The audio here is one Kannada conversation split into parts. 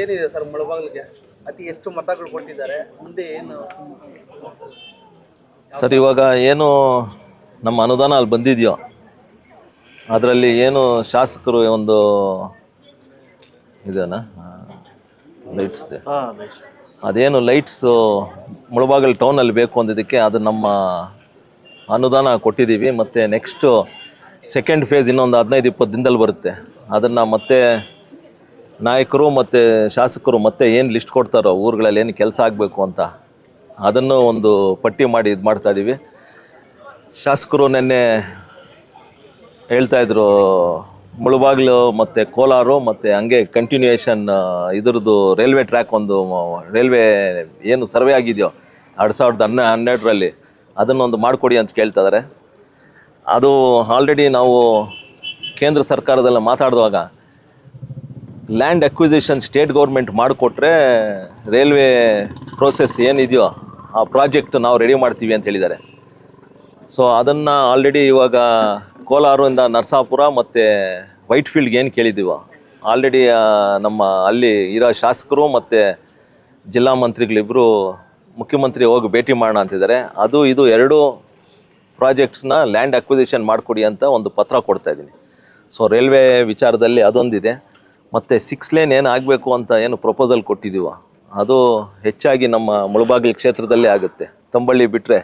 ಏನಿದೆ ಸರ್ ಮುಳಬಾಗಿಲಿಗೆ? ಅತಿ ಹೆಚ್ಚು ಮತಗಳು ಕೊಟ್ಟಿದ್ದಾರೆ. ಮುಂದೆ ಏನು? ಸರ್ ಇವಾಗ ಏನು ನಮ್ಮ ಅನುದಾನ ಅಲ್ಲಿ ಬಂದಿದೆಯೋ? ಅದರಲ್ಲಿ ಏನು ಶಾಸಕರು ಒಂದು ಇದನ್ನ ಲೈಟ್ಸ್ ಅದೇನು ಲೈಟ್ಸು ಮುಳಬಾಗಿಲು ಟೌನಲ್ಲಿ ಬೇಕು ಅಂದಿದ್ದಕ್ಕೆ ಅದು ನಮ್ಮ ಅನುದಾನ ಕೊಟ್ಟಿದ್ದೀವಿ. ಮತ್ತು ನೆಕ್ಸ್ಟು ಸೆಕೆಂಡ್ ಫೇಸ್ ಇನ್ನೊಂದು ಹದಿನೈದು ಇಪ್ಪತ್ತು ದಿನದಲ್ಲಿ ಬರುತ್ತೆ. ಅದನ್ನು ಮತ್ತೆ ನಾಯಕರು ಮತ್ತು ಶಾಸಕರು ಮತ್ತೆ ಏನು ಲಿಸ್ಟ್ ಕೊಡ್ತಾರೋ, ಊರುಗಳಲ್ಲಿ ಏನು ಕೆಲಸ ಆಗಬೇಕು ಅಂತ, ಅದನ್ನು ಒಂದು ಪಟ್ಟಿ ಮಾಡಿ ಇದು ಮಾಡ್ತಾ ಇದ್ದೀವಿ ಶಾಸಕರು ನಿನ್ನೆ ಹೇಳ್ತಾಯಿದ್ರು ಮುಳುಬಾಗಿಲು ಮತ್ತು ಕೋಲಾರು ಮತ್ತು ಹಂಗೆ ಕಂಟಿನ್ಯೂಯೇಷನ್ ಇದ್ರದ್ದು ರೈಲ್ವೆ ಟ್ರ್ಯಾಕ್ ಒಂದು ರೈಲ್ವೆ ಏನು ಸರ್ವೆ ಆಗಿದೆಯೋ, ಎರಡು ಸಾವಿರದ ಹನ್ನೆ, ಹನ್ನೆರಡರಲ್ಲಿ ಅದನ್ನೊಂದು ಮಾಡಿಕೊಡಿ ಅಂತ ಕೇಳ್ತಾ ಇದ್ದಾರೆ ಅದು ಆಲ್ರೆಡಿ ನಾವು ಕೇಂದ್ರ ಸರ್ಕಾರದಲ್ಲಿ ಮಾತಾಡಿದಾಗ ಲ್ಯಾಂಡ್ ಅಕ್ವಿಸಿಷನ್ ಸ್ಟೇಟ್ ಗೌರ್ಮೆಂಟ್ ಮಾಡಿಕೊಟ್ರೆ ರೈಲ್ವೆ ಪ್ರೋಸೆಸ್ ಏನಿದೆಯೋ ಆ ಪ್ರಾಜೆಕ್ಟ್ ನಾವು ರೆಡಿ ಮಾಡ್ತೀವಿ ಅಂತ ಹೇಳಿದ್ದಾರೆ. ಸೊ ಅದನ್ನು ಆಲ್ರೆಡಿ ಇವಾಗ ಕೋಲಾರದಿಂದ ನರಸಾಪುರ ಮತ್ತು ವೈಟ್ ಫೀಲ್ಡ್ಗೆ ಏನು ಕೇಳಿದ್ದೀವೋ ಆಲ್ರೆಡಿ ನಮ್ಮ ಅಲ್ಲಿ ಇರೋ ಶಾಸಕರು ಮತ್ತು ಜಿಲ್ಲಾ ಮಂತ್ರಿಗಳಿಬ್ಬರು ಮುಖ್ಯಮಂತ್ರಿ ಹೋಗಿ ಭೇಟಿ ಮಾಡೋಣ ಅಂತಿದ್ದಾರೆ. ಅದು, ಇದು ಎರಡು ಪ್ರಾಜೆಕ್ಟ್ಸ್ನ ಲ್ಯಾಂಡ್ ಅಕ್ವಿಸಿಷನ್ ಮಾಡಿಕೊಡಿ ಅಂತ ಒಂದು ಪತ್ರ ಕೊಡ್ತಾ ಇದ್ದೀನಿ. ಸೊ ರೈಲ್ವೆ ವಿಚಾರದಲ್ಲಿ ಅದೊಂದಿದೆ. ಮತ್ತು ಸಿಕ್ಸ್ ಲೇನ್ ಏನು ಆಗಬೇಕು ಅಂತ ಏನು ಪ್ರಪೋಸಲ್ ಕೊಟ್ಟಿದ್ದೀವೋ? ಅದು ಹೆಚ್ಚಾಗಿ ನಮ್ಮ ಮುಳಬಾಗಿಲು ಕ್ಷೇತ್ರದಲ್ಲೇ ಆಗುತ್ತೆ. ತಂಬಳ್ಳಿ ಬಿಟ್ಟರೆ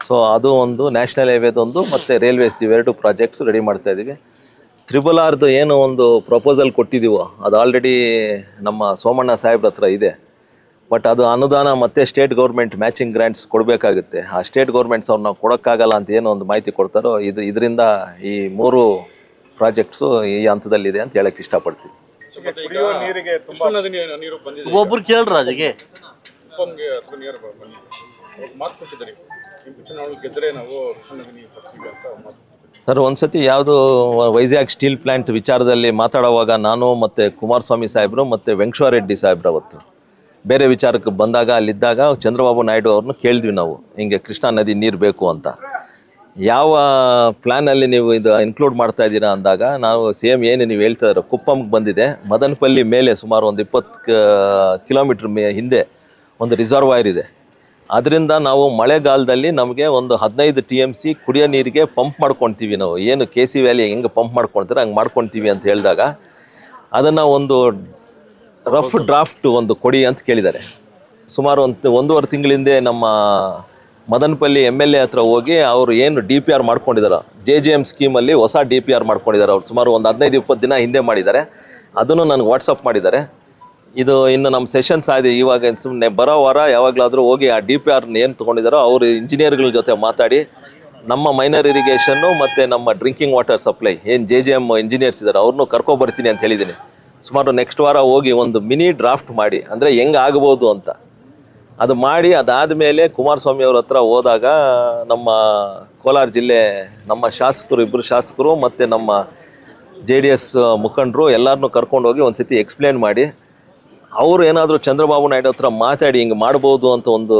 ಸೊ ಅದು ಒಂದು ನ್ಯಾಷನಲ್ ಹೈವೇದೊಂದು ಮತ್ತು ರೈಲ್ವೇಸ್ ಇವೆರಡು ಪ್ರಾಜೆಕ್ಟ್ಸ್ ರೆಡಿ ಮಾಡ್ತಾ ಇದ್ದೀವಿ ತ್ರಿಬಲ್ ಆರ್ದು ಏನು ಒಂದು ಪ್ರಪೋಸಲ್ ಕೊಟ್ಟಿದ್ದೀವೋ? ಅದು ಆಲ್ರೆಡಿ ನಮ್ಮ ಸೋಮಣ್ಣ ಸಾಹೇಬ್ರ ಹತ್ರ ಇದೆ. ಬಟ್ ಅದು ಅನುದಾನ ಮತ್ತೆ ಸ್ಟೇಟ್ ಗೌರ್ಮೆಂಟ್ ಮ್ಯಾಚಿಂಗ್ ಗ್ರ್ಯಾಂಟ್ಸ್ ಕೊಡಬೇಕಾಗುತ್ತೆ. ಆ ಸ್ಟೇಟ್ ಗೌರ್ಮೆಂಟ್ಸ್ ಅವ್ರನ್ನ ಕೊಡೋಕ್ಕಾಗಲ್ಲ ಅಂತ ಏನೋ ಒಂದು ಮಾಹಿತಿ ಕೊಡ್ತಾರೋ, ಇದು ಇದರಿಂದ ಈ ಮೂರು ಪ್ರಾಜೆಕ್ಟ್ಸು ಈ ಹಂತದಲ್ಲಿದೆ ಅಂತ ಹೇಳಕ್ಕೆ ಇಷ್ಟಪಡ್ತೀವಿ ಕುಡಿಯುವ ನೀರಿಗೆ ತುಂಬಾ ಕೃಷ್ಣಾ ನದಿ ನೀರು- ನೀರು ಬಂದಿದೆ. ಒಬ್ರು ಕೇಳ್ರ ಅದಕ್ಕೆ ಕುಪ್ಪಂಗೆ ಅಥವಾ ನೀರು ಬ- ಬಂದಿದೆ. ಅವ್ರು ಮಾತು ಕೊಟ್ಟಿದ್ದಾರೆ. ನಿಮ್ಮ ಚುನಾವಣೆ ಗೆದ್ದರೆ ನಾವು ಕೃಷ್ಣಾ ನದಿ ನೀರು ತರ್ತೀವಿ ಅಂತ ಮಾತು ಕೊಟ್ಟಿದ್ದಾರೆ. ಸರ್ ಒಂದ್ಸತಿ ಯಾವುದು ವೈಜಾಗ್ ಸ್ಟೀಲ್ ಪ್ಲಾಂಟ್ ವಿಚಾರದಲ್ಲಿ ಮಾತಾಡುವಾಗ ನಾನು ಮತ್ತು ಕುಮಾರಸ್ವಾಮಿ ಸಾಹೇಬರು ಮತ್ತು ವೆಂಕಟೇಶ್ವರ ಸಾಹೇಬ್ರು ಅವತ್ತು. ಬೇರೆ ವಿಚಾರಕ್ಕೆ ಬಂದಾಗ ಅಲ್ಲಿದ್ದಾಗ ಚಂದ್ರಬಾಬು ನಾಯ್ಡು ಅವ್ರನ್ನ ಕೇಳಿದ್ವಿ ನಾವು. ಹಿಂಗೆ ಕೃಷ್ಣಾ ನದಿ ನೀರು ಬೇಕು ಅಂತ. ಯಾವ ಪ್ಲ್ಯಾನಲ್ಲಿ ನೀವು ಇದು ಇನ್ಕ್ಲೂಡ್ ಮಾಡ್ತಾ ಇದ್ದೀರಾ ಅಂದಾಗ ನಾವು ಸೇಮ್ ಏನು ನೀವು ಹೇಳ್ತಾ ಇರೋ ಕುಪ್ಪಂಗೆ ಬಂದಿದೆ. ಮದನಪಲ್ಲಿ ಮೇಲೆ ಸುಮಾರು ಒಂದು ಇಪ್ಪತ್ತು ಕಿಲೋಮೀಟ್ರ್ ಮೇ ಹಿಂದೆ ಒಂದು ರಿಸರ್ವಾಯರ್ ಇದೆ. ಅದರಿಂದ ನಾವು ಮಳೆಗಾಲದಲ್ಲಿ ನಮಗೆ ಒಂದು ಹದಿನೈದು ಟಿ ಎಂ ಸಿ ಕುಡಿಯೋ ನೀರಿಗೆ ಪಂಪ್ ಮಾಡ್ಕೊತೀವಿ ನಾವು. ಏನು ಕೆ ಸಿ ವ್ಯಾಲಿ ಹೆಂಗೆ ಪಂಪ್ ಮಾಡ್ಕೊಳ್ತಾರೆ ಹಂಗೆ ಮಾಡ್ಕೊತೀವಿ ಅಂತ ಹೇಳಿದಾಗ ಅದನ್ನು ಒಂದು ರಫ್ ಡ್ರಾಫ್ಟ್ ಒಂದು ಕೊಡಿ ಅಂತ ಕೇಳಿದ್ದಾರೆ. ಸುಮಾರು ಒಂದು, ಒಂದೂವರೆ ತಿಂಗಳಿಂದೆ ನಮ್ಮ ಮದನಪಲ್ಲಿ ಎಂ ಎಲ್ ಎ ಹತ್ರ ಹೋಗಿ ಅವರು ಏನು ಡಿ ಪಿ ಆರ್ ಮಾಡ್ಕೊಂಡಿದ್ದಾರೆ ಜೆ ಜೆ ಎಂ ಸ್ಕೀಮಲ್ಲಿ ಹೊಸ ಡಿ ಪಿ ಆರ್ ಮಾಡ್ಕೊಂಡಿದ್ದಾರೆ ಅವ್ರು. ಸುಮಾರು ಒಂದು ಹದಿನೈದು, ಇಪ್ಪತ್ತು ದಿನ ಹಿಂದೆ ಮಾಡಿದ್ದಾರೆ. ಅದನ್ನು ನನಗೆ ವಾಟ್ಸಪ್ ಮಾಡಿದ್ದಾರೆ. ಇದು ಇನ್ನು ನಮ್ಮ ಸೆಷನ್ಸ್ ಆಗಿದೆ. ಇವಾಗ ಸುಮ್ಮನೆ ಬರೋ ವಾರ ಯಾವಾಗಲಾದರೂ ಹೋಗಿ ಆ ಡಿ ಪಿ ಆರ್ನ ಏನು ತೊಗೊಂಡಿದ್ದಾರೋ ಅವರು ಇಂಜಿನಿಯರ್ಗಳ ಜೊತೆ ಮಾತಾಡಿ, ನಮ್ಮ ಮೈನರ್ ಇರಿಗೇಷನ್ನು ಮತ್ತು ನಮ್ಮ ಡ್ರಿಂಕಿಂಗ್ ವಾಟರ್ ಸಪ್ಲೈ ಏನು ಜೆ ಜೆ ಎಂ ಇಂಜಿನಿಯರ್ಸ್ ಇದ್ದಾರೆ ಅವ್ರನ್ನೂ ಕರ್ಕೊಬರ್ತೀನಿ ಅಂತ ಹೇಳಿದ್ದೀನಿ. ಸುಮಾರು ನೆಕ್ಸ್ಟ್ ವಾರ ಹೋಗಿ ಒಂದು ಮಿನಿ ಡ್ರಾಫ್ಟ್ ಮಾಡಿ, ಅಂದರೆ ಹೆಂಗೆ ಆಗ್ಬೋದು ಅಂತ. ಅದು ಮಾಡಿ ಅದಾದ ಮೇಲೆ ಕುಮಾರಸ್ವಾಮಿ ಅವ್ರ ಹತ್ರ ಹೋದಾಗ ನಮ್ಮ ಕೋಲಾರ ಜಿಲ್ಲೆ ನಮ್ಮ ಶಾಸಕರು ಇಬ್ಬರು ಶಾಸಕರು ಮತ್ತು ನಮ್ಮ ಜೆ ಡಿ ಎಸ್ ಮುಖಂಡರು ಎಲ್ಲರನ್ನೂ ಕರ್ಕೊಂಡು ಹೋಗಿ ಒಂದು ಸತಿ ಎಕ್ಸ್ಪ್ಲೇನ್ ಮಾಡಿ. ಅವರು ಏನಾದರೂ ಚಂದ್ರಬಾಬು ನಾಯ್ಡು ಹತ್ರ ಮಾತಾಡಿ ಹಿಂಗೆ ಮಾಡ್ಬೋದು ಅಂತ ಒಂದು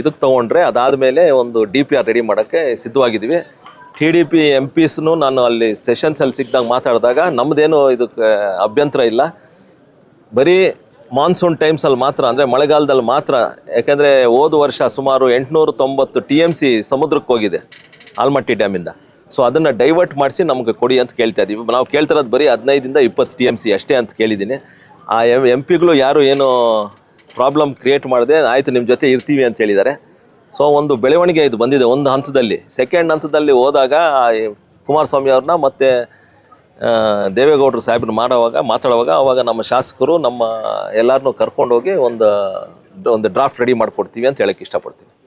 ಇದಕ್ಕೆ ತೊಗೊಂಡ್ರೆ ಅದಾದಮೇಲೆ ಒಂದು ಡಿ ಪಿ ಆರ್ ರೆಡಿ ಮಾಡೋಕ್ಕೆ ಸಿದ್ಧವಾಗಿದ್ವಿ. ಟಿ ಡಿ ಪಿ ಎಂ ಪಿಸ್ನು ನಾನು ಅಲ್ಲಿ ಸೆಷನ್ಸಲ್ಲಿ ಸಿಕ್ಕಿದಾಗ ಮಾತಾಡಿದಾಗ ನಮ್ಮದೇನು ಇದಕ್ಕೆ ಅಭ್ಯಂತರ ಇಲ್ಲ. ಬರೀ ಮಾನ್ಸೂನ್ ಟೈಮ್ಸಲ್ಲಿ ಮಾತ್ರ, ಅಂದರೆ ಮಳೆಗಾಲದಲ್ಲಿ ಮಾತ್ರ, ಯಾಕೆಂದರೆ ಹೋದ ವರ್ಷ ಸುಮಾರು ಎಂಟುನೂರ ತೊಂಬತ್ತು ಟಿ ಎಂ ಸಿ ಸಮುದ್ರಕ್ಕೆ ಹೋಗಿದೆ, ಆಲ್ಮಟ್ಟಿ ಡ್ಯಾಮಿಂದ. ಸೊ ಅದನ್ನು ಡೈವರ್ಟ್ ಮಾಡಿಸಿ ನಮಗೆ ಕೊಡಿ ಅಂತ ಕೇಳ್ತಾ ಇದ್ದೀವಿ ನಾವು ಕೇಳ್ತಿರೋದು ಬರೀ ಹದಿನೈದಿಂದ ಇಪ್ಪತ್ತು ಟಿ ಎಂ ಸಿ ಅಷ್ಟೇ ಅಂತ ಕೇಳಿದ್ದೀನಿ. ಆ ಎಂ ಎಂ ಪಿಗಳು ಯಾರು ಏನು ಪ್ರಾಬ್ಲಮ್ ಕ್ರಿಯೇಟ್ ಮಾಡಿದೆ, ಆಯಿತು ನಿಮ್ಮ ಜೊತೆ ಇರ್ತೀವಿ ಅಂತ ಹೇಳಿದ್ದಾರೆ. ಸೊ ಒಂದು ಬೆಳವಣಿಗೆ ಇದು ಬಂದಿದೆ. ಒಂದು ಹಂತದಲ್ಲಿ ಸೆಕೆಂಡ್ ಹಂತದಲ್ಲಿ ಹೋದಾಗ ಕುಮಾರಸ್ವಾಮಿ ಅವ್ರನ್ನ ಮತ್ತು ದೇವೇಗೌಡರು ಸಾಹೇಬ್ರು ಮಾಡೋವಾಗ, ಮಾತಾಡುವಾಗ ಅವಾಗ ನಮ್ಮ ಶಾಸಕರು ನಮ್ಮ ಎಲ್ಲರನ್ನೂ ಕರ್ಕೊಂಡೋಗಿ ಒಂದು ಒಂದು ಡ್ರಾಫ್ಟ್ ರೆಡಿ ಮಾಡಿಕೊಡ್ತೀವಿ ಅಂತ ಹೇಳಕ್ಕೆ ಇಷ್ಟಪಡ್ತೀನಿ.